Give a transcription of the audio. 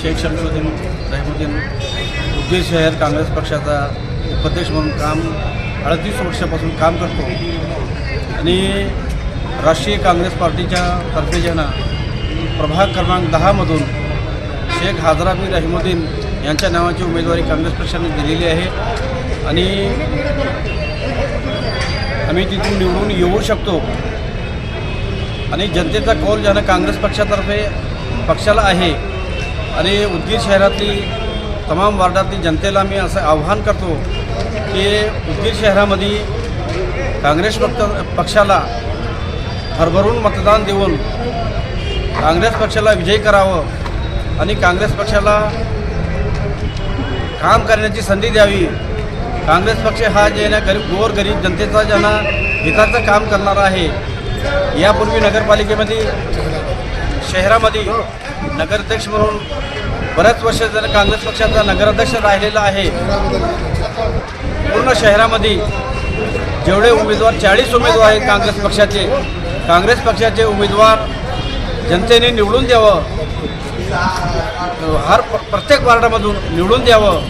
शेख शमशुद्दीन रहिमुद्दीन उद्दीर शहर काँग्रेस पक्षाचा उपाध्यक्ष म्हणून काम अडतीस वर्षापासून काम करतो. आणि राष्ट्रीय काँग्रेस पार्टीच्या तर्फे जे प्रभाग क्रमांक दहामधून शेख हाजराबी रहिमुद्दीन यांच्या नावाची उमेदवारी काँग्रेस पक्षाने दिलेली आहे. आणि आम्ही तिथून निवडून येऊ शकतो. आणि जनतेचा कौल ज्यानं काँग्रेस पक्षातर्फे पक्षाला आहे आणि उदगीर शहरातली तमाम वार्डातली जनतेला मी असं आव्हान करतो की उदगीर शहरामध्ये काँग्रेस पक्ष पक्षाला भरभरून मतदान देऊन काँग्रेस पक्षाला विजयी करावं आणि काँग्रेस पक्षाला काम करण्याची संधी द्यावी. काँग्रेस पक्ष हा जे ना गरीब गोरगरीब जनतेचा ज्यांना हिताचं काम करणारा आहे यापूर्वी नगरपालिकेमध्ये शहरामध्ये नगराध्यक्ष म्हणून बऱ्याच वर्ष जर काँग्रेस पक्षाचा नगराध्यक्ष राहिलेला आहे पूर्ण शहरामध्ये जेवढे उमेदवार चाळीस उमेदवार आहेत काँग्रेस पक्षाचे काँग्रेस पक्षाचे उमेदवार जनतेने निवडून द्यावं हर प्रत्येक वार्डामधून निवडून द्यावं.